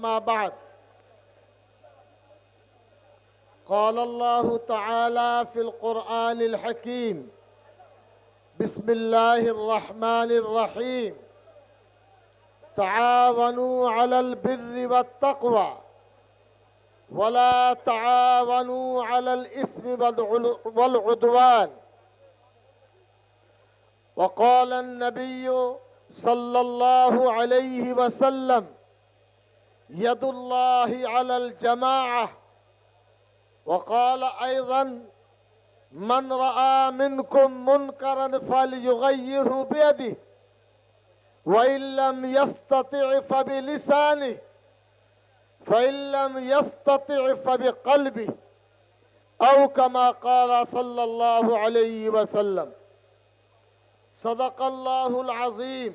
أما بعد. قال الله تعالى في القرآن الحكيم بسم الله الرحمن الرحيم. تعاونوا على البر والتقوى ولا تعاونوا على الإثم والعدوان. وقال النبي صلى الله عليه وسلم يد الله على الجماعة. وقال أيضا من رأى منكم منكرا فليغيره بيده وإن لم يستطع فبلسانه فإن لم يستطع فبقلبه. أو كما قال صلى الله عليه وسلم صدق الله العظيم.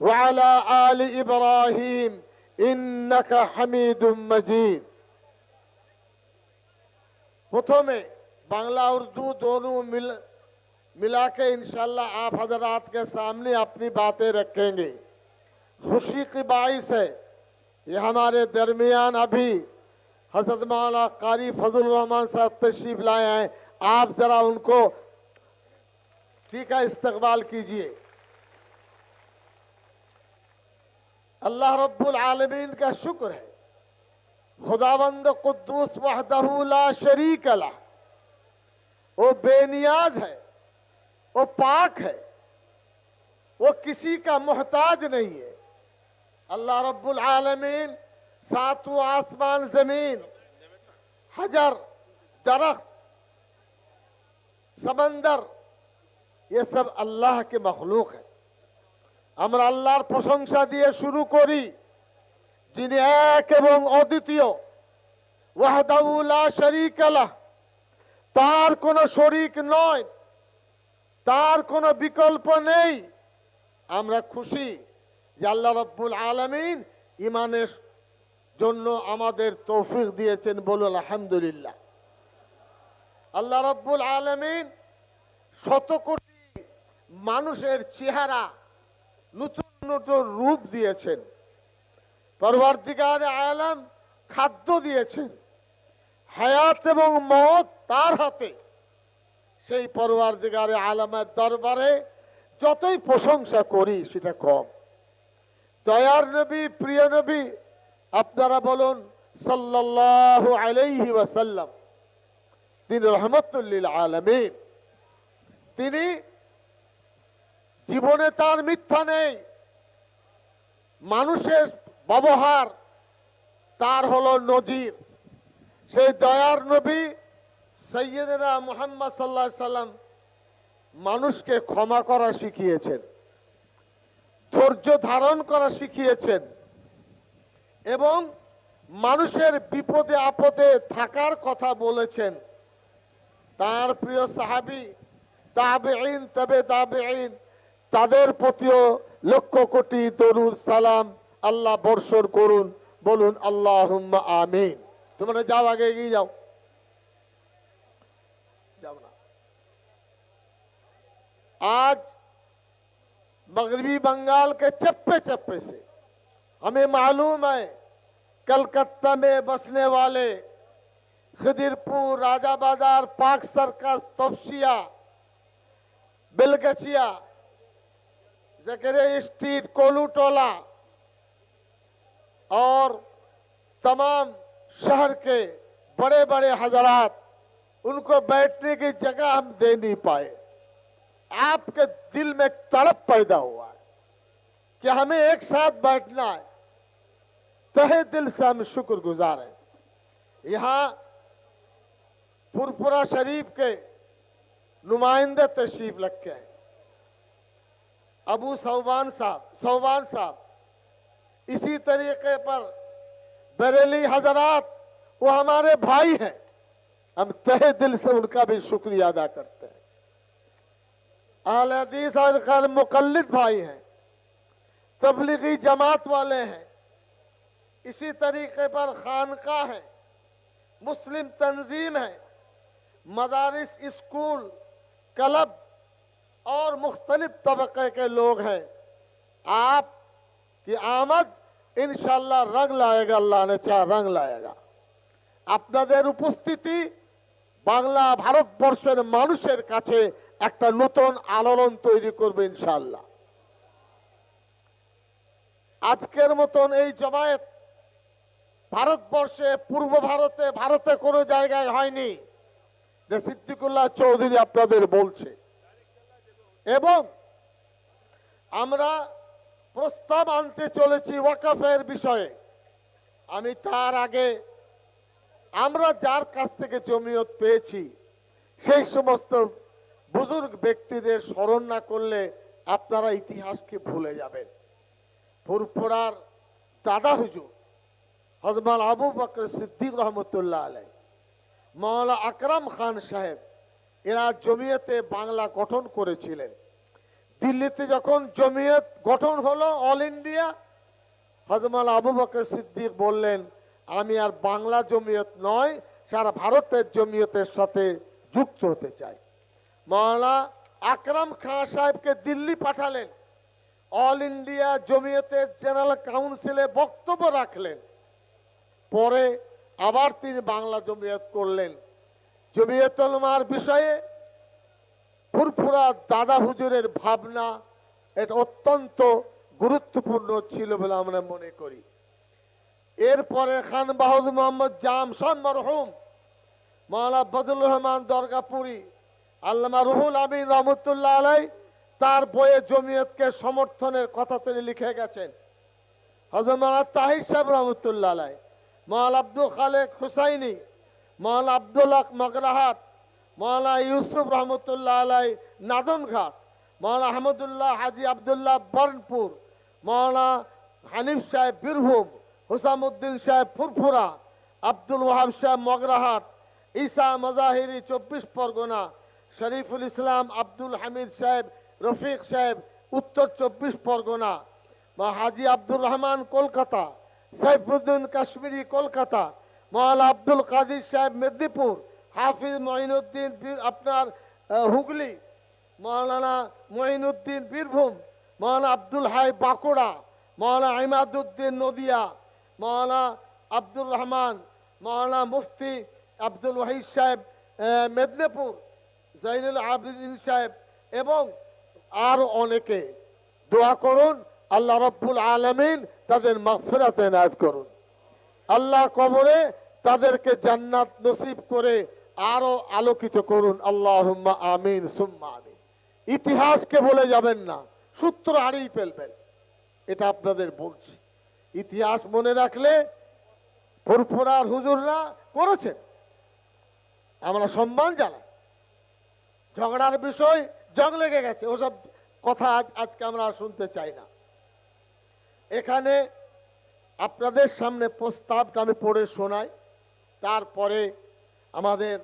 وعلى آل إبراهيم إنك حميد مجيد. میں بنگلہ اردو دونوں مل ملا کے انشاءاللہ آپ حضرات کے سامنے اپنی باتیں رکھیں گے خوشی کی باعث ہے یہ ہمارے درمیان ابھی حضرت مولا قاری فضل الرحمان صاحب تشریف لائے ہیں آپ ذرا ان کو ٹھیک ہے استقبال کیجیے اللہ رب العالمین کا شکر ہے۔ خداوند قدوس وحدہ لا شریک لہ۔ وہ بے نیاز ہے، وہ پاک ہے، وہ کسی کا محتاج نہیں ہے۔ اللہ رب العالمین ساتوں آسمان، زمین، حجر، درخت، سمندر، یہ سب اللہ کے مخلوق ہے আমরা আল্লাহর প্রশংসা দিয়ে শুরু করি। যিনি এক এবং অদ্বিতীয় তার কোনো শরিক নয়, তার কোনো বিকল্প নেই। আমরা খুশি যে আল্লাহ রব্বুল আলমিন ইমানের জন্য আমাদের তৌফিক দিয়েছেন বলুন আলহামদুলিল্লাহ। আল্লাহ রব্বুল আলমিন শত কোটি মানুষের চেহারা নতুন নতুন রূপ দিয়েছেন। পরবর্তীকার আলম খাদ্য দিয়েছেন। হায়াত এবং মত তার হাতে। সেই পরবর্তীকারে আলমের দরবারে যতই প্রশংসা করি, সেটা কম। দয়ার নবী, প্রিয় নবী, আপনারা বলুন, সাল্লাল্লাহু আলাইহি ওয়াসাল্লাম, তিনি রহমতুল্লিল আলমীর তিনি জীবনে তার মিথ্যা নেই। মানুষের ব্যবহার তার হলো নজির। সেই দয়ার নবী সৈয়দরা মোহাম্মদ সাল্লাহ সাল্লাম মানুষকে ক্ষমা করা শিখিয়েছেন, ধৈর্য ধারণ করা শিখিয়েছেন এবং মানুষের বিপদে আপদে থাকার কথা বলেছেন। তার প্রিয় সাহাবি তাবেইন তবে তাবেইন তাদের প্রতিও লক্ষ কোটি দরুদ সালাম আল্লাহ বর্ষণ করুন، বলুন আল্লাহ আমিন। তোমরা যাও আগে এগিয়ে যাও। যাও না। آج مغربی بنگال کے چپے چپے سے ہمیں معلوم ہے کلکتہ میں بسنے والے خدرپور راجہ بازار، پاک سرکس توفشیا بلگچیہ زکرے اسٹریٹ کولو ٹولا اور تمام شہر کے بڑے بڑے حضرات، ان کو بیٹھنے کی جگہ ہم دے نہیں پائے۔ آپ کے دل میں ایک تڑپ پیدا ہوا ہے کہ ہمیں ایک ساتھ بیٹھنا ہے۔ تہ دل سے ہم شکر گزار ہیں۔ یہاں پرپورہ شریف کے نمائندے تشریف رکھے ہیں۔ ابو صوبان صاحب صوبان صاحب، اسی طریقے پر بریلی حضرات، وہ ہمارے بھائی ہیں۔ ہم تہ دل سے ان کا بھی شکریہ ادا کرتے ہیں۔ اہل حدیث اور غیر مقلد بھائی ہیں، تبلیغی جماعت والے ہیں۔ اسی طریقے پر خانقاہ ہیں، مسلم تنظیم ہیں، مدارس، اسکول، کلب और मुख्तलिफ तबके के लोग हैं आप की आमद ইনশাল্লাহ রং লায়েগা আল্লাহ ने চাহ রং লায়েগা আপনাদের উপস্থিতি বাংলা ভারতবর্ষের মানুষের কাছে একটা নতুন আলোড়ন তৈরি করবে ইনশাল্লাহ আজকের মতন এই জমায়েত ভারতবর্ষে পূর্ব ভারতে ভারতে কোনো জায়গায় হয়নি যে সিদ্দিকুল্লাহ চৌধুরী আপনাদের বলছে এবং আমরা প্রস্তাব আনতে চলেছি ওয়াকাফের বিষয়ে। আমি তার আগে আমরা যার কাছ থেকে জমিয়ত পেয়েছি, সেই সমস্ত বুজুর্গ ব্যক্তিদের স্মরণ না করলে আপনারা ইতিহাসকে ভুলে যাবেন। ফুরফুরার দাদা হুজুর হজমাল আবু বকর সিদ্দিক রহমতুল্লাহ আলাই মাওলা আকরাম খান সাহেব এরা জমিয়তে বাংলা গঠন করেছিলেন। দিল্লিতে যখন জমিয়ত গঠন হলো অল ইন্ডিয়া হজমাল আবু বকর সিদ্দিক বললেন, আমি আর বাংলা জমিয়ত নয়, সারা ভারতের জমিয়তের সাথে যুক্ত হতে চাই। মাওলানা আকরাম খাঁ সাহেবকে দিল্লি পাঠালেন। অল ইন্ডিয়া জমিয়তের জেনারেল কাউন্সিলে বক্তব্য রাখলেন। পরে আবার তিনি বাংলা জমিয়ত করলেন। জমিয়তলমার বিষয়ে ফুরফুরা দাদা হুজুরের ভাবনা এটা অত্যন্ত গুরুত্বপূর্ণ ছিল বলে আমরা মনে করি। এরপরে খান বাহাদুর মোহাম্মদ জাম সব মরহুম, মাওলানা বদুল রহমান দরগাপুরি, আল্লামা রুহুল আমিন রহমতুল্লাহ আলাই তার বইয়ে জমিয়তকে সমর্থনের কথা তিনি লিখে গেছেন। হজরত মাওলানা তাহির সাহেব রহমতুল্লাহ আলাই, মাওলানা আব্দুল খালেক হুসাইনি মাওলানা আব্দুল হক মগরাহাট মাওলানা ইউসুফ রহমতুল্লাহ আলাই নাদনঘাট মাওলানা আহমদুল্লাহ হাজি আবদুল্লাহ বর্ণপুর মাওলানা হানিফ সাহেব বীরভূম হুসামুদ্দিন সাহেব ফুরফুরা, আব্দুল ওয়াহাব সাহেব মগরাহাট, ঈসা মজাহিরি চব্বিশ পরগনা, শরীফুল ইসলাম আব্দুল হামিদ সাহেব রফিক সাহেব উত্তর চব্বিশ পরগনা হাজি আব্দুর রহমান কলকাতা, সাইফুদ্দিন কাশ্মীরি কলকাতা মৌলা আব্দুল কাদির সাহেব মেদিনীপুর, হাফিজ মঈনুদ্দিন আপনার হুগলি মৌলানা মঈনুদ্দিন বীরভূম মৌলানা আব্দুল হাই বাঁকুড়া মৌলানা ইমাদুদ্দিন নদিয়া মৌলানা আব্দুর রহমান মৌলানা মুফতি আব্দুল ওয়াহিদ সাহেব মেদিনীপুর, জাইনুল আবিদিন সাহেব এবং আরও অনেকে। দোয়া করুন, আল্লাহ রব্বুল আলমিন তাদের মাগফিরাত এনায়েত করুন। আল্লাহ কবরে তাদেরকে জান্নাত নসিব করে আরও আলোকিত করুন। আল্লাহ আমিন ইতিহাসকে বলে যাবেন না, সূত্র হারিয়ে ফেলবেন। এটা আপনাদের বলছি। ইতিহাস মনে রাখলে ফুরফুরার হুজুররা করেছেন। আমরা সম্মান জানাই। ঝগড়ার বিষয় জং লেগে গেছে, ওসব কথা আজ আজকে আমরা শুনতে চাই না। এখানে আপনাদের সামনে প্রস্তাবটা আমি পড়ে শোনাই। তারপরে আমাদের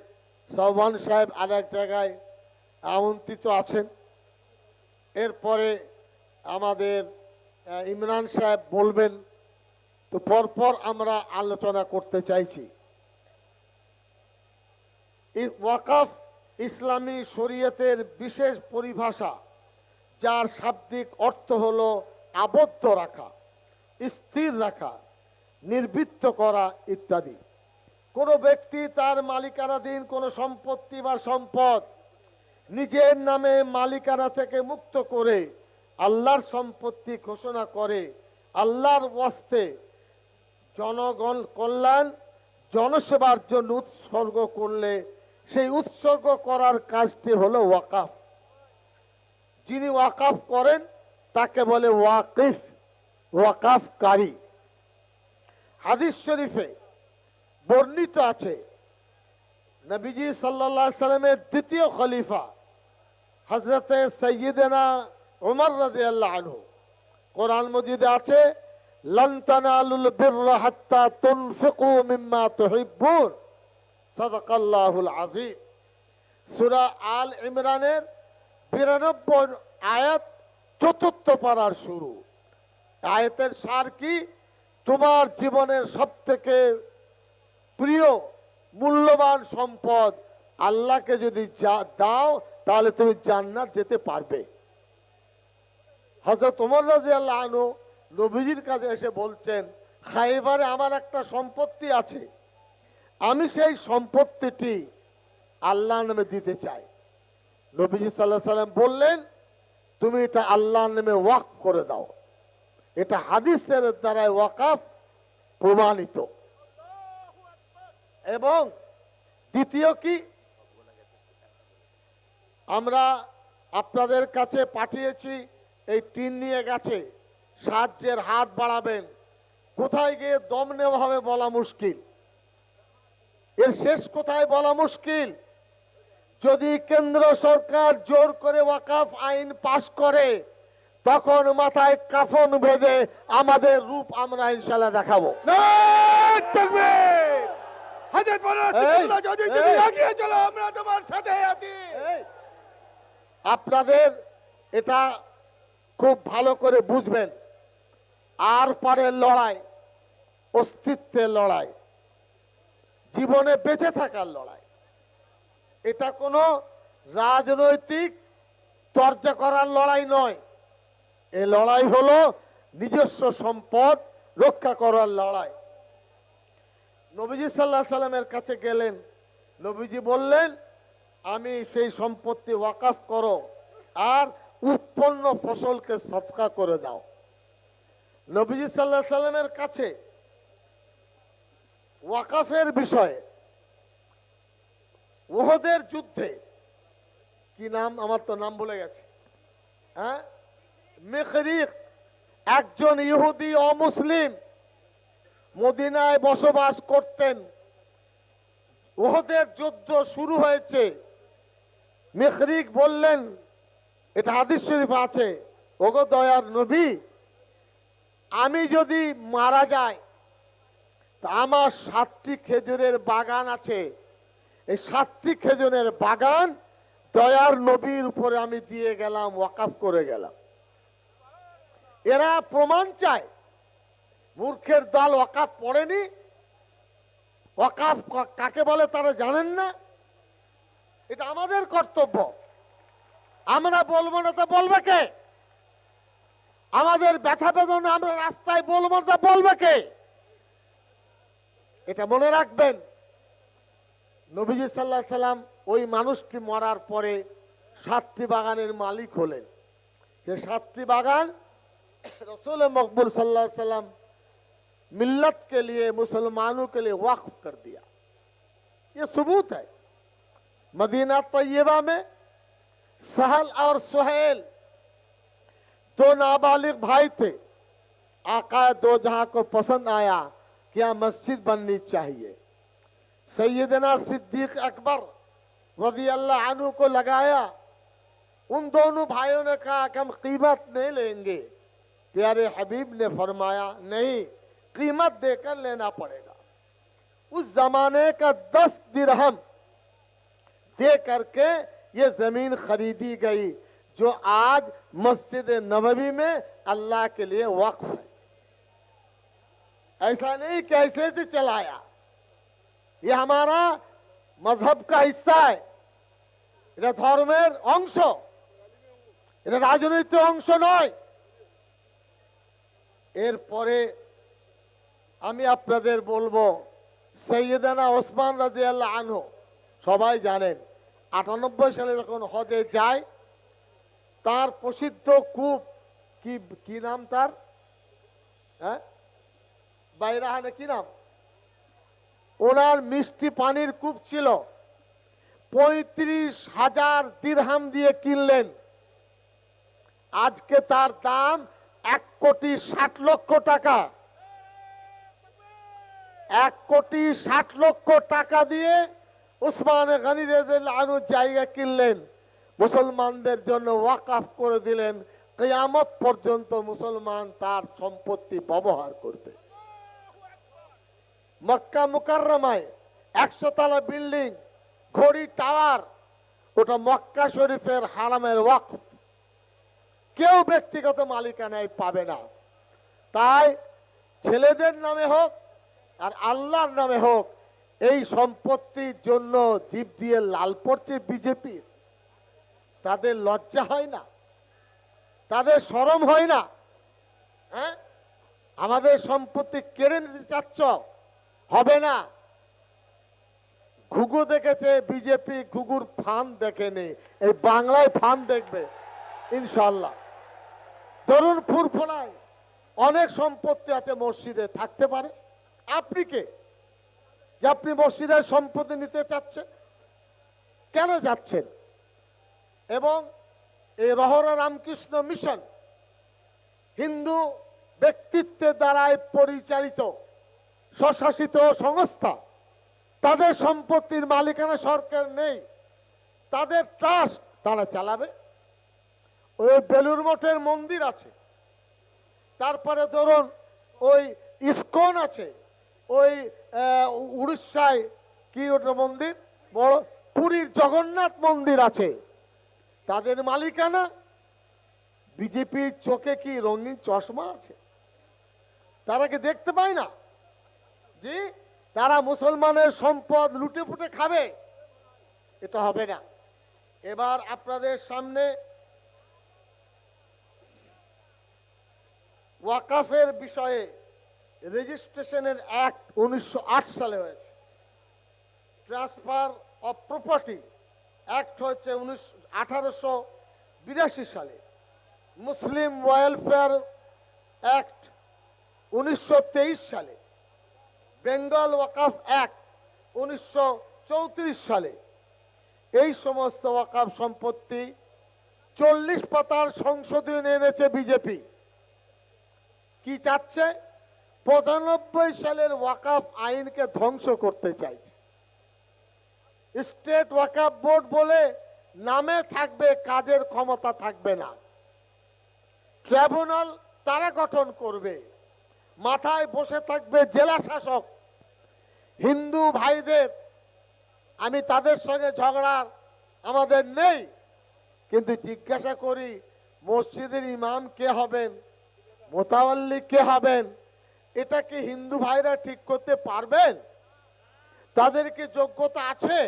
সৌবান সাহেব আর এক জায়গায় আমন্ত্রিত আছেন। এরপরে আমাদের ইমরান সাহেব বলবেন, তো পরপর আমরা আলোচনা করতে চাইছি। ওয়াকাফ ইসলামী শরীয়তের বিশেষ পরিভাষা, যার শাব্দিক অর্থ হলো আবদ্ধ রাখা। স্থির রাখা, নির্বৃত্ত করা ইত্যাদি। কোনো ব্যক্তি তার মালিকানাধীন কোনো সম্পত্তি বা সম্পদ নিজের নামে মালিকানা থেকে মুক্ত করে আল্লাহর সম্পত্তি ঘোষণা করে, আল্লাহর ওয়াস্তে জনগণ কল্যাণ, জনসেবার জন্য উৎসর্গ করলে সেই উৎসর্গ করার কাজটি হলো ওয়াকাফ। যিনি ওয়াকাফ করেন, তাকে বলে ওয়াকিফ। ওয়াকাফকারী। হাদিস শরীফে বর্ণিত আছে, নবীজি সাল্লা সাল্লামের দ্বিতীয় খলিফা হজরতে সৈয়দেনা উমর রাজি আল্লাহ আনহু। কোরআন মজিদে আছে মিম্মা আল ইমরানের 92 আয়াত চতুর্থ পারার শুরু। আয়াতের সার কি? তোমার জীবনের সব থেকে প্রিয়, মূল্যবান সম্পদ আল্লাহকে যদি দাও, তাহলে তুমি জান্নাত যেতে পারবে। হজরত ওমর রাজি আল্লাহ আনু নবীজির কাছে এসে বলছেন, খাইবারে আমার একটা সম্পত্তি আছে। আমি সেই সম্পত্তিটি আল্লাহ নামে দিতে চাই। নবীজি সাল্লাহ সাল্লাম বললেন, তুমি এটা আল্লাহ নামে ওয়াক করে দাও। এটা হাদিসের দ্বারাই ওয়াকাফ প্রমাণিত। এবং দ্বিতীয় কি? আমরা আপনাদের কাছে পাঠিয়েছি, এই টিন নিয়ে গেছে, সাহায্যের হাত বাড়াবেন, কোথায় গিয়ে দম নেওয়া হবে বলা মুশকিল। এর শেষ কোথায় বলা মুশকিল? যদি কেন্দ্র সরকার জোর করে ওয়াকাফ আইন পাশ করে তখন মাথায় কাফন বেঁধে আমাদের রূপ আমরা ইনশাল্লাহ দেখাবো। আপনাদের এটা খুব ভালো করে বুঝবেন। আর পারের লড়াই অস্তিত্বের লড়াই জীবনে বেঁচে থাকার লড়াই। এটা কোনো রাজনৈতিক চর্চা করার লড়াই নয়। এ লড়াই হলো নিজস্ব সম্পদ রক্ষা করার লড়াই। নবীজি সাল্লাহ সাল্লামের কাছে গেলেন। নবীজি বললেন, আমি সেই সম্পত্তি ওয়াকাফ করো আর উৎপন্ন ফসলকে সৎকা করে দাও। নবীজি সাল্লাহ সাল্লামের কাছে ওয়াকাফের বিষয়ে ওহদের যুদ্ধে, কি নাম? আমার তো নাম বলে গেছে। হ্যাঁ? মেখরিক একজন ইহুদি অমুসলিম মদিনায় বসবাস করতেন। ওহদের যুদ্ধ শুরু হয়েছে। মেখরিক বললেন, এটা হাদিস শরীফ আছে। ওগো দয়ার নবী, আমি যদি মারা যাই, তা আমার সাতটি খেজুরের বাগান আছে। এই সাতটি খেজুরের বাগান দয়ার নবীর উপরে আমি দিয়ে গেলাম, ওয়াকাফ করে গেলাম। এরা প্রমাণ চায়। মূর্খের দল ওয়াকাফ পড়েনি। কা- কাকে বলে তারা জানেন না। এটা আমাদের কর্তব্য। আমরা বলব না তো বলবে কে? আমাদের ব্যথা বেদনা আমরা রাস্তায় বলব না তো বলবে কে? এটা মনে রাখবেন। নবীজি সাল্লাহ সাল্লাম ওই মানুষটি মরার পরে সাতটি বাগানের মালিক হলেন। সে সাতটি বাগান رسول مقبول صلی اللہ علیہ وسلم ملت کے لیے، مسلمانوں کے لیے وقف کر دیا۔ یہ ثبوت ہے۔ مدینہ طیبہ میں سہل اور سہیل دو نابالغ بھائی تھے۔ آقا دو جہاں کو پسند آیا کہ یہاں مسجد بننی چاہیے۔ سیدنا صدیق اکبر رضی اللہ عنہ کو لگایا۔ ان دونوں بھائیوں نے کہا کہ ہم قیمت نہیں لیں گے۔ پیارے حبیب نے فرمایا، نہیں، قیمت دے کر لینا پڑے گا۔ اس زمانے کا دس درہم دے کر کے یہ زمین خریدی گئی، جو آج مسجد نبوی میں اللہ کے لیے وقف ہے۔ ایسا نہیں کہ ایسے سے چلایا۔ یہ ہمارا مذہب کا حصہ ہے۔ এটা ধর্মের অংশ এটা রাজনীতির এরপরে আমি আপনাদের বলব, সৈয়দানা ওসমান রাজি আল্লাহ আনহু, সবাই জানেন, আটানব্বই সালে যখন হজে যায়, তার প্রসিদ্ধ কূপ কি কি নাম তার? হ্যাঁ? বাইরাহানে কি নাম? ওনার মিষ্টি পানির কূপ ছিল, পঁয়ত্রিশ হাজার দিরহাম দিয়ে কিনলেন। আজকে তার দাম এক কোটি ষাট লক্ষ টাকা। এক কোটি ষাট লক্ষ টাকা দিয়ে উসমান গানি আনুর জায়গা কিনলেন। মুসলমানদের জন্য ওয়াকাফ করে দিলেন। কেয়ামত পর্যন্ত মুসলমান তার সম্পত্তি ব্যবহার করবে। মক্কা মুকাররমায় একশো তলা বিল্ডিং, ঘড়ি, টাওয়ার, ওটা মক্কা শরীফের হারামের ওয়াকফ। কেউ ব্যক্তিগত মালিকানায় পাবে না। তাই ছেলেদের নামে হোক আর আল্লাহর নামে হোক, এই সম্পত্তির জন্য জীব দিয়ে লাল পড়ছে বিজেপির তাদের লজ্জা হয় না, তাদের শরম হয় না। হ্যাঁ? আমাদের সম্পত্তি কেড়ে নিতে চাচ্ছ, হবে না। ঘুঘু দেখেছে বিজেপি, ঘুঘুর ফান দেখেনি, এই বাংলায় ফান দেখবে। ইনশাল্লাহ ধরুন ফুরফোলায় অনেক সম্পত্তি আছে মসজিদে, থাকতে পারে। আপনি কে? যে আপনি মসজিদের সম্পত্তি নিতে চাচ্ছেন। কেন যাচ্ছেন? এবং এই রহরা রামকৃষ্ণ মিশন হিন্দু ব্যক্তিত্বের দ্বারাই পরিচালিত স্বশাসিত সংস্থা, তাদের সম্পত্তির মালিকানা সরকার নেই, তাদের ট্রাস্ট তারা চালাবে। ওই বেলুর মঠের মন্দির আছে। তারপরে ধরুন ওই ইস্কন আছে, ওই উড়িষ্যায় কি ওটা মন্দির? বড় পুরীর জগন্নাথ মন্দির আছে। তাদের মালিকানা বিজেপির চোখে কি রঙিন চশমা আছে? তারা কি দেখতে পায় না? যে তারা মুসলমানের সম্পদ লুটে ফুটে খাবে। এটা হবে না। এবার আপনাদের সামনে ওয়াকাফের বিষয়ে রেজিস্ট্রেশনের অ্যাক্ট উনিশশো আট সালে হয়েছে। ট্রান্সফার অফ প্রপার্টি অ্যাক্ট হচ্ছে উনিশ আঠারোশো বিরাশি সালে। মুসলিম ওয়েলফেয়ার অ্যাক্ট উনিশশো তেইশ সালে। বেঙ্গল ওয়াকাফ অ্যাক্ট উনিশশো চৌত্রিশ সালে। এই সমস্ত ওয়াকাফ সম্পত্তি চল্লিশ পাতার সংশোধনী এনেছে বিজেপি। কি চাচ্ছে? পঁচানব্বই সালের ওয়াকাফ আইনকে ধ্বংস করতে চাইছে। স্টেট ওয়াকাফ বোর্ড বলে নামে থাকবে, কাজের ক্ষমতা থাকবে না। ট্রাইব্যুনাল তারা গঠন করবে। মাথায় বসে থাকবে জেলা শাসক, হিন্দু ভাইদের। আমি তাদের সঙ্গে ঝগড়ার আমাদের নেই, কিন্তু জিজ্ঞাসা করি, মসজিদের ইমাম কে হবেন? মোতাওয়াল্লি কে হবেন এটা কি হিন্দু ভাইরা ঠিক করতে পারবেন তাদের কি যোগ্যতা আছে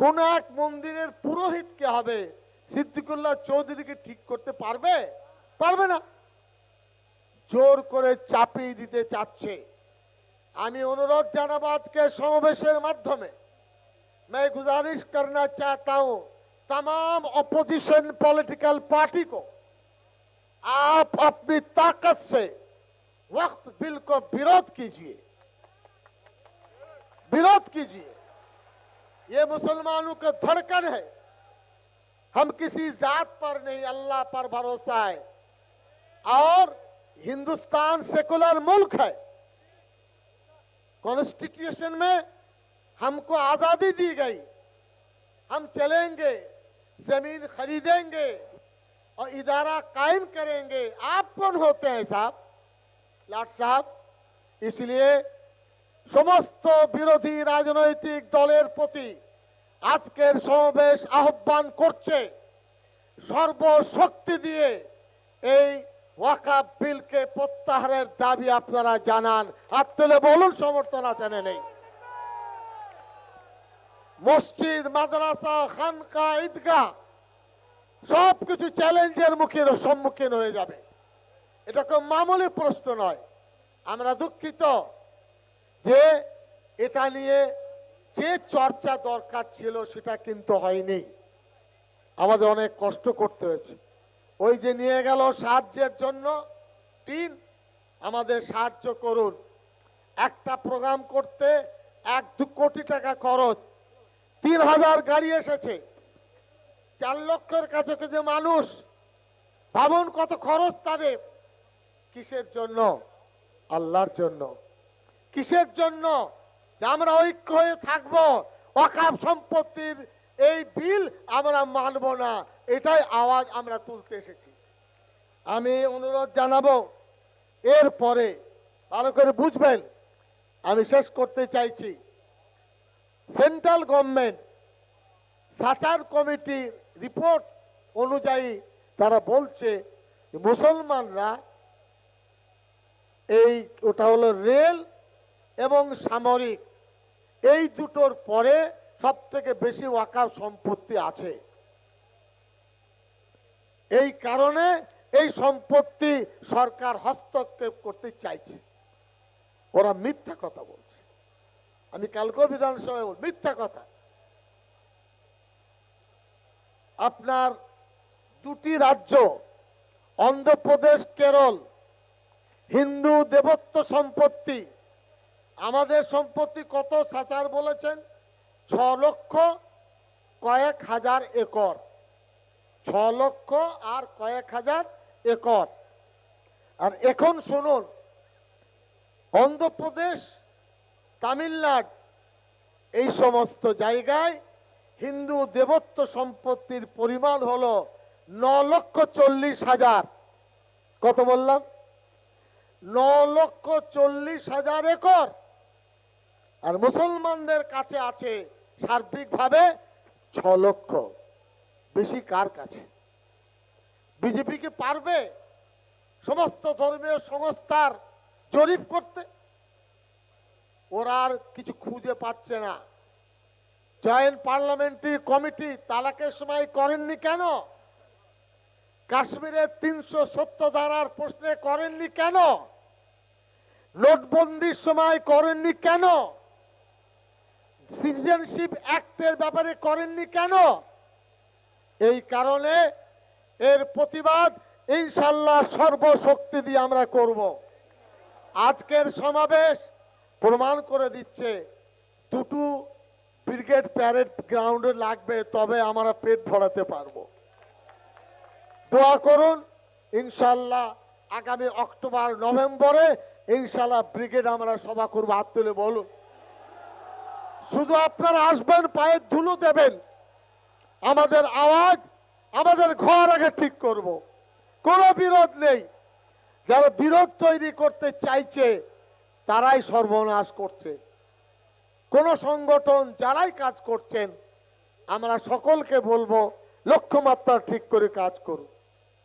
কোন এক মন্দিরের পুরোহিত কে হবে সিদ্দিকুল্লাহ চৌধুরীকে ঠিক করতে পারবে পারবে না জোর করে চাপিয়ে দিতে চাচ্ছে আমি অনুরোধ জানাবো আজকে সমাবেশের মাধ্যমে मैं गुजारिश करना चाहता हूं तमाम अपोजिशन पॉलिटिकल पार्टी को آپ اپنی طاقت سے وقت بل کو بیروت کیجیے۔ بیروت کیجیے۔ یہ مسلمانوں کا دھڑکن ہے۔ ہم کسی ذات پر نہیں، اللہ پر بھروسہ ہے۔ اور ہندوستان سیکولر ملک ہے۔ کانسٹیٹیوشن میں ہم کو آزادی دی گئی۔ ہم چلیں گے، زمین خریدیں گے۔ और इदारा कायम करेंगे आप कौन होते हैं साहब लाट साहब इसलिए সমস্ত বিরোধী রাজনৈতিক দলের প্রতি আজকের সমাবেশ আহ্বান করছে সর্বশক্তি দিয়ে এই ওয়াকাব বিলকে প্রত্যাহারের দাবি আপনারা জানান হাত তুলে বলুন সমর্থন আছে না নেই মসজিদ মাদ্রাসা খানকা ঈদগাহ সবকিছু চ্যালেঞ্জের মুখে সম্মুখীন হয়ে যাবে। এটা কোনো মামুলি প্রশ্ন নয়। আমরা দুঃখিত যে এটা নিয়ে যে চর্চা দরকার ছিল সেটা কিন্তু হয়নি। আমাদের অনেক কষ্ট করতে হয়েছে। ওই যে নিয়ে গেল সাহায্যের জন্য টিন আমাদের সাহায্য করুন। একটা প্রোগ্রাম করতে এক দু কোটি টাকা খরচ। তিন হাজার গাড়ি এসেছে। চার লক্ষের কাছাকাছি মানুষ ভাবুন কত খরচ তাদের? কিসের জন্য? আল্লাহর জন্য। কিসের জন্য? যে আমরা ঐক্য হয়ে থাকব, অকাপ সম্পত্তির এই বিল আমরা মানব না। এটাই আওয়াজ আমরা তুলতে এসেছি। আমি অনুরোধ জানাব, এরপরে ভালো করে বুঝবেন, আমি শেষ করতে চাইছি। সেন্ট্রাল গভর্নমেন্ট, সাচার কমিটির রিপোর্ট অনুযায়ী তারা বলছে মুসলমানরা এই ওটা হলো রেল এবং সামরিক, এই দুটোর পরে সব থেকে বেশি ওয়াকাফ সম্পত্তি আছে। এই কারণে এই সম্পত্তি সরকার হস্তক্ষেপ করতে চাইছে। ওরা মিথ্যা কথা বলছে। আমি কালকেও বিধানসভায় বল মিথ্যা কথা। আপনার দুটি রাজ্য, অন্ধ্রপ্রদেশ, কেরল, হিন্দু দেবত্ব সম্পত্তি। আমাদের সম্পত্তি কত সাচার বলেছেন? ছ লক্ষ কয়েক হাজার একর। ছ লক্ষ আর কয়েক হাজার একর। আর এখন শুনুন, অন্ধ্রপ্রদেশ, তামিলনাড়ু, এই সমস্ত জায়গায় হিন্দু দেবত্ব সম্পত্তির পরিমাণ হলো ন লক্ষ চল্লিশ হাজার। কত বললাম? ন লক্ষ চল্লিশ হাজার একর। আর মুসলমানদের কাছে আছে সার্বিকভাবে ছ লক্ষ বেশি কার কাছে? বিজেপি কি পারবে সমস্ত ধর্মীয় সংস্থার জরিপ করতে? ওরা আর কিছু খুঁজে পাচ্ছে না। জয়েন্ট পার্লামেন্টারি কমিটি তালাকের সময় করেননি কেন? কাশ্মীরের তিনশো সত্তর ধারার প্রশ্নে করেননি কেন? নোটবন্দির সময় করেননি কেন? সিটিজেনশিপ অ্যাক্টের ব্যাপারে করেননি কেন? এই কারণে এর প্রতিবাদ ইনশাল্লাহ সর্বশক্তি দিয়ে আমরা করব। আজকের সমাবেশ প্রমাণ করে দিচ্ছে দুটো ব্রিগেড প্যারেড গ্রাউন্ডে লাগবে, তবে আমরা পেট ভরাতে পারব। দোয়া করুন, ইনশাল্লাহ আগামী অক্টোবর, নভেম্বরে ইনশাল্লাহ ব্রিগেড আমরা সভা করব। হাত তুলে বলুন। শুধু আপনারা আসবেন, পায়ের ধুলো দেবেন। আমাদের আওয়াজ, আমাদের ঘর আগে ঠিক করব। কোনো বিরোধ নেই। যারা বিরোধ তৈরি করতে চাইছে, তারাই সর্বনাশ করছে। কোন সংগঠন যারাই কাজ করছেন, আমরা সকলকে বলব, লক্ষ্যমাত্রা ঠিক করে কাজ করুন।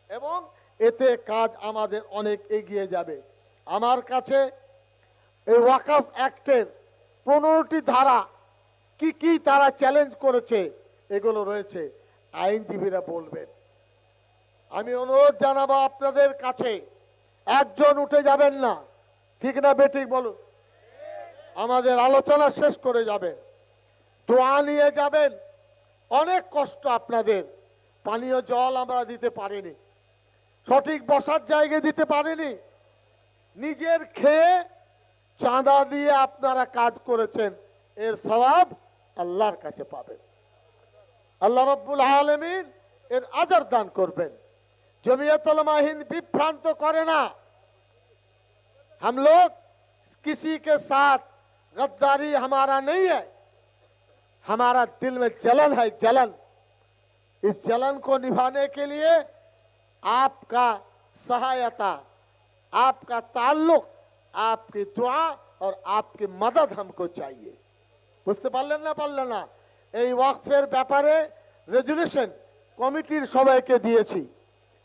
এবং এতে কাজ আমাদের অনেক এগিয়ে যাবে। আমার কাছে এই ওয়াকআপ অ্যাক্টের পনেরোটি ধারা, কি কি তারা চ্যালেঞ্জ করেছে, এগুলো রয়েছে। আইনজীবীরা বলবেন। আমি অনুরোধ জানাব আপনাদের কাছে, একজন উঠে যাবেন না। ঠিক না বেঠিক বলুন। আমাদের আলোচনা শেষ করে যাবেন দোয়া নিয়ে যাবেন অনেক কষ্ট আপনাদের পানীয় জল আমরা দিতে পারিনি সঠিক বসার জায়গা দিতে পারিনি নিজের খেয়ে চাঁদা দিয়ে আপনারা কাজ করেছেন এর সবাব আল্লাহর কাছে পাবেন আল্লাহ রব্বুল আলমিন এর আজার দান করবেন জমিয়তলমা হিন্দ বিভ্রান্ত করে না हम लोग किसी के साथ गद्दारी हमारा नहीं है हमारा दिल में जलन है जलन इस जलन को निभाने के लिए आपका सहायता आपका ताल्लुक आपकी दुआ और आपकी मदद हमको चाहिए বুঝতে পারলেন না পারলেন না এই ওয়াকফের ব্যাপারে রেজুলেশন কমিটির সবাইকে দিয়েছি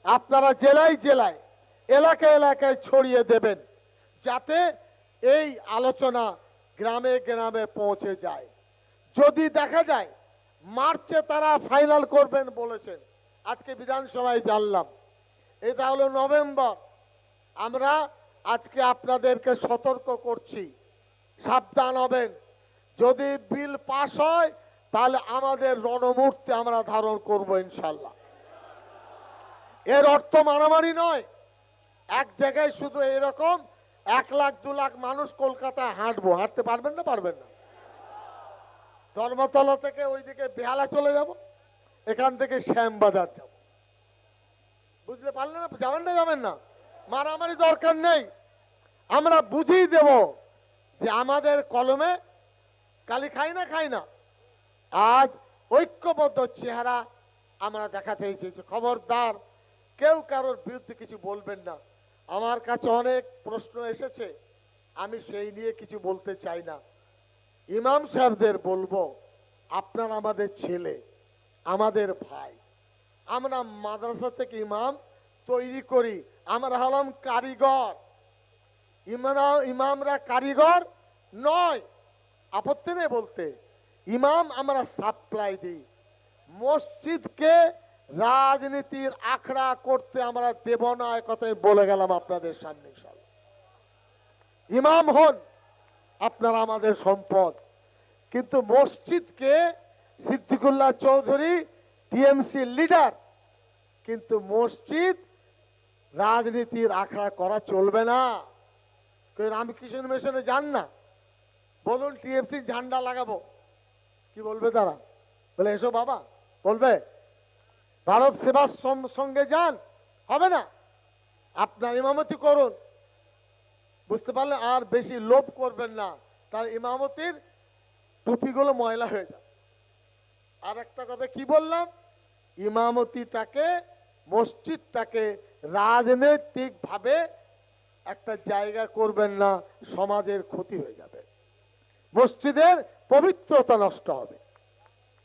আপনারা জেলায় জেলায় এলাকায় এলাকায় ছড়িয়ে দেবেন যাতে এই আলোচনা গ্রামে গ্রামে পৌঁছে যায়। যদি দেখা যায়, মার্চে তারা ফাইনাল করবেন বলেছেন। আজকে বিধানসভায় জানলাম। এটা হলো নভেম্বর। আমরা আজকে আপনাদেরকে সতর্ক করছি। সাবধান হবেন। যদি বিল পাস হয়, তাহলে আমাদের রণমূর্তি আমরা ধারণ করব ইনশাল্লাহ। এর অর্থ মারামারি নয়। এক জায়গায় শুধু এরকম এক লাখ, দু লাখ মানুষ কলকাতায় হাঁটবো। হাঁটতে পারবেন না পারবেন না। ধর্মতলা থেকে ওইদিকে বেহালা চলে যাব, এখান থেকে শ্যামবাজার যাব। বুঝতে পারলেন না? যাবেন না যাবেন না? মারামারি দরকার নেই। আমরা বুঝিয়ে দেব যে আমাদের কলমে কালি খাই না খাই না। আজ ঐক্যবদ্ধ চেহারা আমরা দেখাতে চেয়েছি খবরদার, কেউ কারোর বিরুদ্ধে কিছু বলবেন না। আমার কাছে অনেক প্রশ্ন এসেছে, আমি সেই নিয়ে কিছু বলতে চাই না। ইমাম সাহেবদের বলব, আপনার আমাদের ছেলে, আমাদের ভাই, আমরা মাদ্রাসা থেকে ইমাম তৈরি করি, আমরা হলাম কারিগর। ইমারা ইমামরা কারিগর নয়, আপত্তি নেই বলতে। ইমাম আমরা সাপ্লাই দিই। মসজিদকে রাজনীতির আখড়া করতে আমরা দেব না কথাই বলে গেলাম আপনাদের সামনে ইনশাআল্লাহ। ইমাম হন, আপনারা আমাদের সম্পদ। কিন্তু মসজিদকে সিদ্দিকুল্লাহ চৌধুরী, টিএমসি লিডার, কিন্তু মসজিদ রাজনীতির আখড়া করা চলবে না। রামকৃষ্ণ মিশনে যান না। বলুন টিএমসি ঝান্ডা লাগাবো। কি বলবে তারা? বলে, এসো বাবা। বলবে ভারত সেবার সঙ্গে যান, হবে না। আপনার ইমামতি করুন। বুঝতে পারলে আর বেশি লোভ করবেন না। তার ইমামতির টুপিগুলো ময়লা হয়ে যায় আর একটা কথা কি বললাম? ইমামতিটাকে, মসজিদটাকে রাজনৈতিকভাবে একটা জায়গা করবেন না, সমাজের ক্ষতি হয়ে যাবে। মসজিদের পবিত্রতা নষ্ট হবে।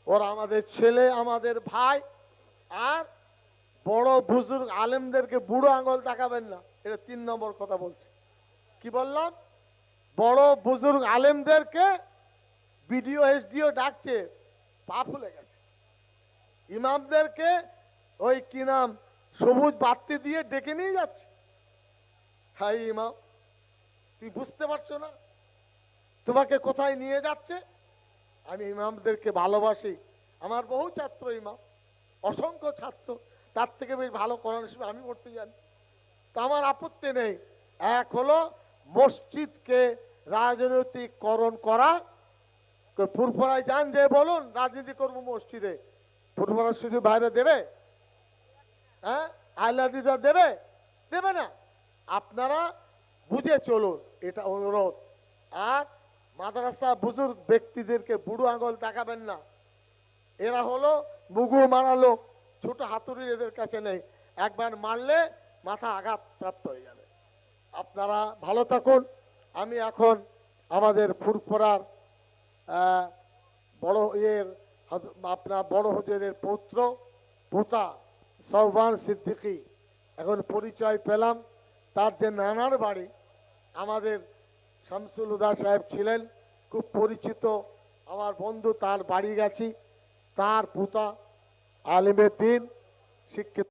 ওরা আমাদের ছেলে, আমাদের ভাই আর বড় বুজুর্গ আলেমদেরকে বুড়ো আঙুল তাকাবেন না। এটা তিন নম্বর কথা বলছে। কি বললাম? বড় বুজুর্গ আলেমদেরকে বিডিও, এসডিও ডাকছে, পা ফুলে গেছে। ইমামদেরকে ওই কি নাম, সবুজ বাতি দিয়ে ডেকে নিয়ে যাচ্ছে। হাই ইমাম, তুই বুঝতে পারছ না? তোমাকে কোথায় নিয়ে যাচ্ছে? আমি ইমামদেরকে ভালোবাসি। আমার বহু ছাত্র ইমাম। অসংখ্য ছাত্র, তার থেকে বেশ ভালো কোরআন শরীফ আমি পড়তে জানি। তো আমার আপত্তি নেই। এক হলো মসজিদকে রাজনৈতিককরণ করা। ফুরফুরায় যান যে বলুন, রাজনীতি করব মসজিদে। ফুরফুরা শুধু বাইরে দেবে? হ্যাঁ? আইলাদিজা দেবে? দেবে না। আপনারা বুঝে চলুন, এটা অনুরোধ। আর মাদ্রাসা বুজুর্গ ব্যক্তিদেরকে বুড়ো আঙুল দেখাবেন না। এরা হলো মুগু মারালো, ছোট হাতুড়ি এদের কাছে নেই। একবার মারলে মাথা আঘাত প্রাপ্ত হয়ে যাবে। আপনারা ভালো থাকুন। আমি এখন আমাদের ফুরফুরার বড় ইয়ের আপনার বড় হজের পৌত্র পুতা সৌবান সিদ্দিকী। এখন পরিচয় পেলাম। তার যে নানার বাড়ি, আমাদের শামসুল হুদা সাহেব ছিলেন। খুব পরিচিত। আমার বন্ধু তার বাড়ি গেছি। তার পুতা আলিমের দিন শিক্ষিত